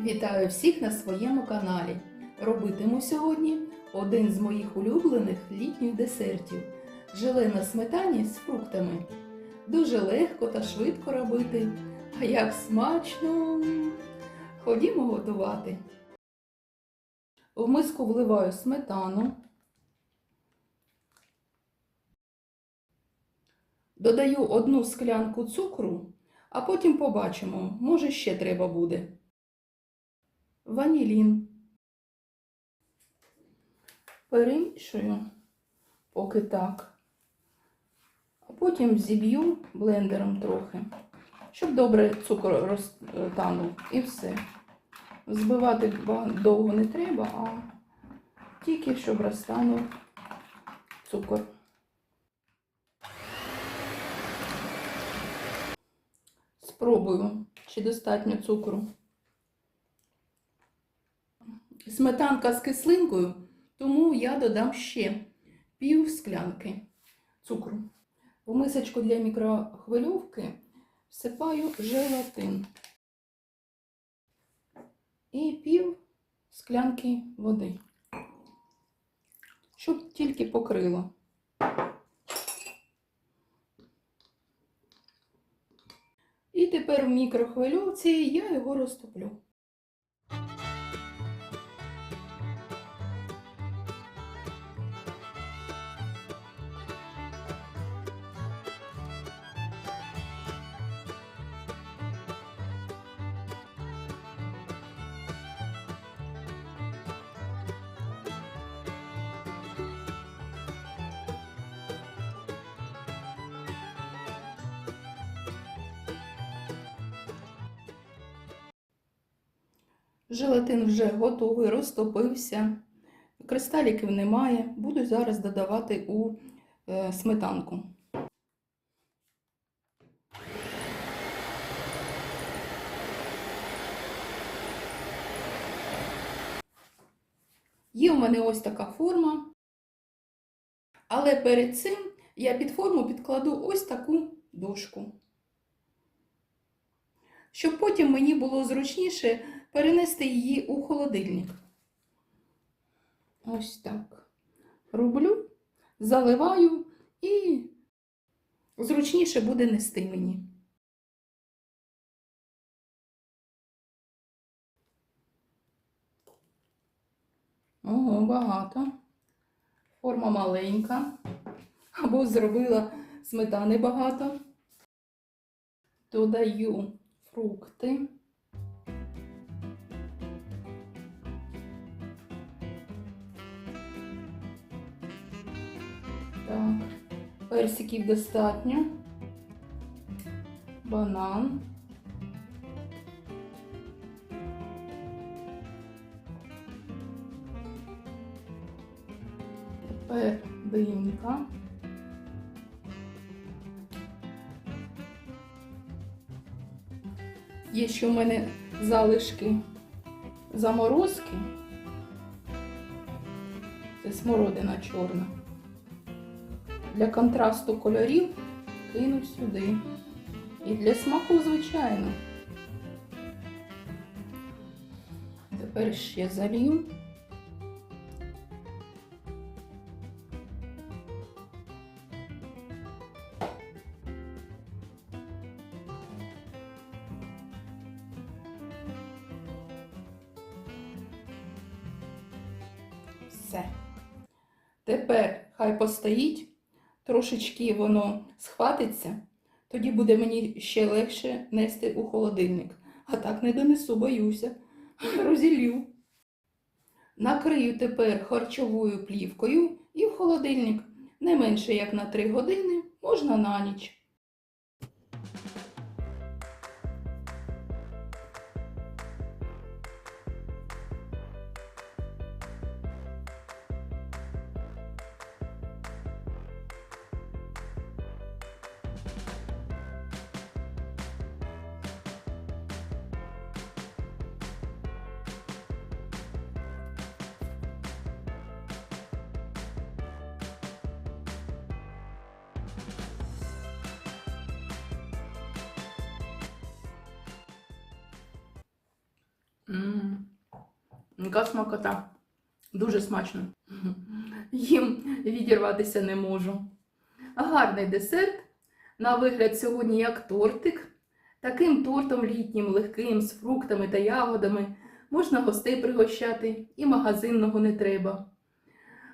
Вітаю всіх на своєму каналі. Робитиму сьогодні один з моїх улюблених літніх десертів желе на сметані з фруктами. Дуже легко та швидко робити. А як смачно! Ходімо готувати. В миску вливаю сметану. Додаю одну склянку цукру, а потім побачимо, може ще треба буде. Ванілін. Перемішую, поки так. А потім зіб'ю блендером трохи, щоб добре цукор розтанув і все. Збивати довго не треба, а тільки щоб розтанув цукор. Спробую, чи достатньо цукру. Сметанка з кислинкою, тому я додам ще пів склянки цукру. В мисочку для мікрохвильовки всипаю желатин і пів склянки води, щоб тільки покрило. І тепер в мікрохвильовці я його розтоплю. Желатин вже готовий, розтопився. Кристаліків немає. Буду зараз додавати у е, сметанку. Є у мене ось така форма. Але перед цим я під форму підкладу ось таку дошку. Щоб потім мені було зручніше перенести її у холодильник. Ось так. Роблю, заливаю і зручніше буде нести мені. Ого, багато. Форма маленька. Або зробила сметани багато. Додаю фрукти. Так, персиків достатньо. Банан. Тепер динька. Є ще у мене залишки заморозки. Це смородина чорна. Для контрасту кольорів кину сюди. І для смаку, звичайно. Тепер ще залью. Все. Тепер хай постоїть, трошечки воно схватиться, тоді буде мені ще легше нести у холодильник. А так не донесу, боюся. Розілью. Накрию тепер харчовою плівкою і в холодильник не менше як на 3 години, можна на ніч. Яка смакота. Дуже смачно. Їм відірватися не можу. Гарний десерт. На вигляд сьогодні як тортик. Таким тортом літнім, легким, з фруктами та ягодами можна гостей пригощати і магазинного не треба.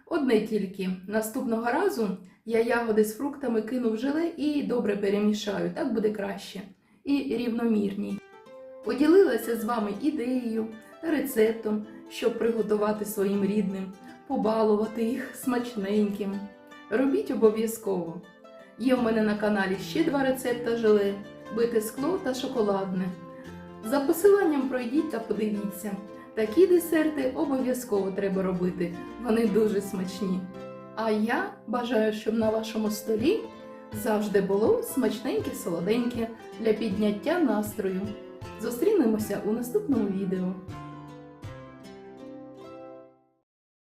Одне тільки наступного разу я ягоди з фруктами кину в желе і добре перемішаю, так буде краще і рівномірній. Поділилася з вами ідеєю рецептом, щоб приготувати своїм рідним, побалувати їх смачненьким. Робіть обов'язково. Є в мене на каналі ще два рецепта желе, бите скло та шоколадне. За посиланням пройдіть та подивіться. Такі десерти обов'язково треба робити, вони дуже смачні. А я бажаю, щоб на вашому столі завжди було смачненьке солоденьке для підняття настрою. Зустрінемося у наступному відео.